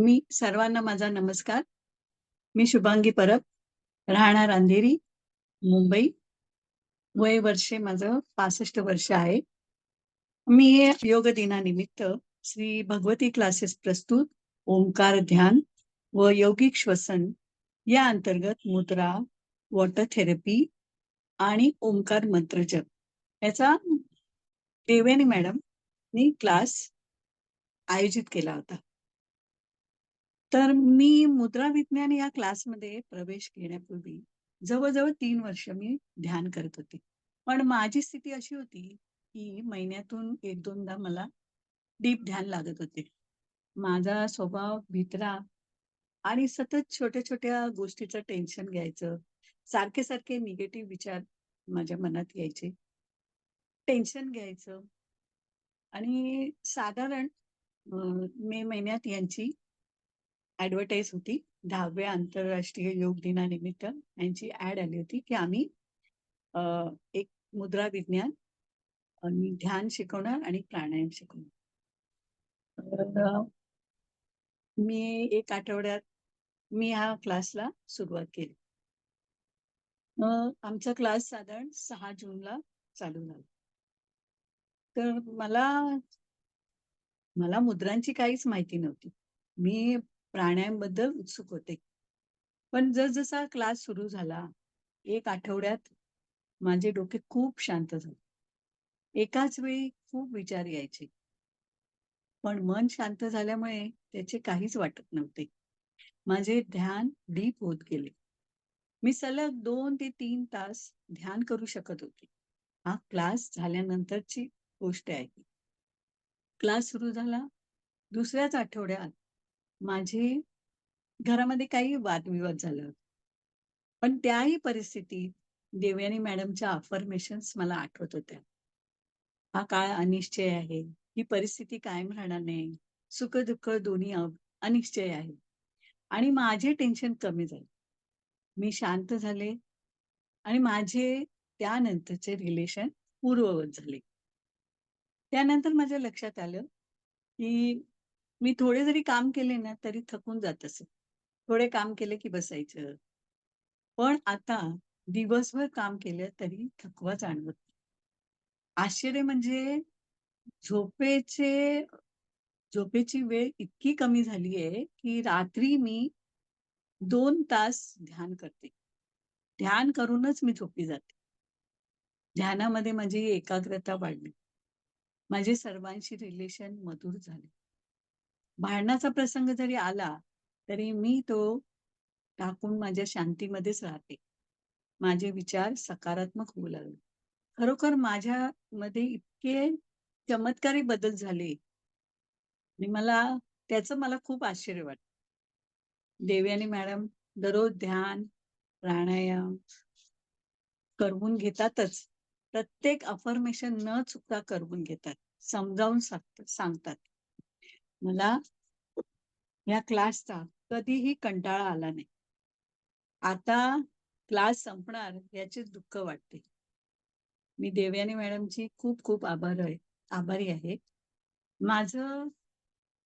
मी सर्वांना माझा नमस्कार. मी शुभांगी परब, राहणार अंधेरी, मुंबई. वय वर्षे माझं 65 वर्ष आहे. मी योग दिनानिमित्त श्री भगवती क्लासेस प्रस्तुत ओंकार ध्यान व योगिक श्वसन या अंतर्गत मुद्रा, वॉटर थेरपी आणि ओंकार मंत्र जप याचा देवेनी मॅडम मी क्लास आयोजित केला होता. तर मी मुद्रा विज्ञान या क्लासमध्ये प्रवेश घेण्यापूर्वी जवळजवळ तीन वर्ष मी ध्यान करत होते. पण माझी स्थिती अशी होती, की महिन्यातून 1-2दा मला डीप ध्यान लागत होते. माझा स्वभाव भित्रा आणि सतत छोट्या-छोट्या गोष्टीचं टेन्शन घ्यायचं. सारखे-सारखे निगेटिव्ह विचार माझ्या मनात यायचे. टेन्शन घ्यायचं. आणि साधारण मे महिन्यात यांची ऍडव्हर्टाईज होती. 10व्या आंतरराष्ट्रीय योग दिनानिमित्त यांची ऍड आली होती, की आम्ही अ, एक मुद्रा विज्ञान आणि ध्यान शिकवणार आणि प्राणायाम शिकवणार. मी एक आठवड्यात मी ह्या क्लासला सुरुवात केली. आमचा क्लास साधारण सहा जूनला चालू झाला. तर मला मला मुद्रांची काहीच माहिती नव्हती. मी प्राणायामबद्दल उत्सुक होते. पण जसजसा क्लास सुरू झाला, एक आठवड्यात माझे डोके खूप शांत झाले. एकाच वेळी खूप विचार यायचे. पण मन शांत झाल्यामुळे त्याचे काहीच वाटत नव्हते. माझे ध्यान डीप होत गेले. मी सलग दोन ते तीन तास ध्यान करू शकत होते. हा क्लास झाल्यानंतरची गोष्ट आहे क्लास सुरू झाला. दुसऱ्याच आठवड्यात माझे घरामध्ये काही वादविवाद झाला पण त्याही परिस्थितीत देवयानी मॅडमच्या अफर्मेशन मला आठवत होत्या. हा काळ अनिश्चय आहे. ही परिस्थिती कायम राहणार नाही. सुख-दुःख दोन्ही अनिश्चय आहे. आणि माझे टेन्शन कमी झाले. मी शांत झाले आणि माझे त्यानंतरचे रिलेशन पूर्ववत झाले. त्यानंतर माझ्या लक्षात आलं, की मी थोडे जरी काम केले ना, तरी थकून जात असे. थोडे काम केले की बसायचं. पण आता दिवसभर काम केलं तरी थकवा जाणवत आश्चर्य म्हणजे झोपेचे झोपेची वेळ इतकी कमी झाली आहे, की रात्री मी दोन तास ध्यान करते. ध्यान करूनच मी झोपी जाते. ध्यानामध्ये माझी एकाग्रता वाढली. माझे सर्वांशी रिलेशन मधुर झाले. भांडणाचा प्रसंग जरी आला, तरी मी तो टाकून माझ्या शांतीमध्येच राहते. माझे विचार सकारात्मक होऊ लागले. खरोखर माझ्यामध्ये इतके चमत्कारी बदल झाले. आणि मला त्याचं मला खूप आश्चर्य वाटतं. देवयानी मॅडम दररोज ध्यान, प्राणायाम करवून घेतातच. प्रत्येक अफर्मेशन न चुकता करवून घेतात. समजावून सांगतात सांगतात. मला या क्लासचा कधीही कंटाळा आला नाही. आता क्लास संपणार याचीच दुःख वाटते. मी देवयानी मॅडमची खूप-खूप आभार आहे आभारी आहे. माझं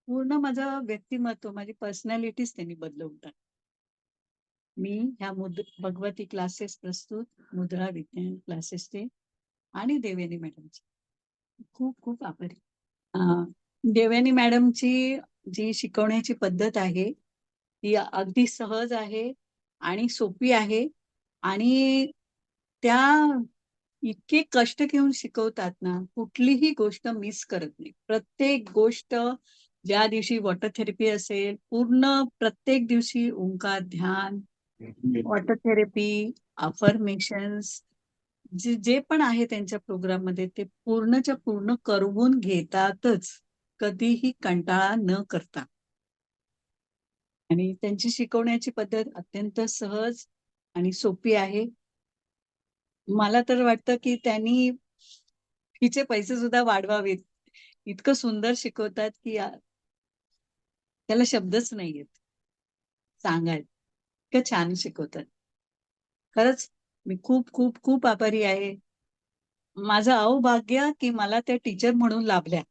पूर्ण माझं व्यक्तिमत्व, माझी पर्सनॅलिटीच त्यांनी बदलवून टाक मी ह्या मुद भगवती क्लासेस प्रस्तुत मुद्रा विज्ञान क्लासेसचे आणि देवयानी मॅडमचे खूप-खूप आभारी. देवयानी मॅडमची जी शिकवण्याची पद्धत आहे, ती अगदी सहज आहे आणि सोपी आहे आणि त्या इतके कष्ट घेऊन शिकवतात ना, कुठलीही गोष्ट मिस करत नाही. प्रत्येक गोष्ट ज्या दिवशी वॉटर थेरपी असेल, पूर्ण प्रत्येक दिवशी ओंकार ध्यान, वॉटर थेरपी, अफर्मेशन्स जे जे पण आहे त्यांच्या प्रोग्राममध्ये ते पूर्णच्या पूर्ण करवून घेतातच. कधीही कंटाळा न करता. आणि त्यांची शिकवण्याची पद्धत अत्यंत सहज आणि सोपी आहे. मला तर वाटतं, की त्यांनी हिचे पैसे सुद्धा वाढवावेत. इतकं सुंदर शिकवतात, की त्याला शब्दच नाहीयेत. सांगायला. इतकं छान शिकवतात. खरंच मी खूप-खूप-खूप आभारी आहे. माझं अहोभाग्य, की मला त्या टीचर म्हणून लाभल्या.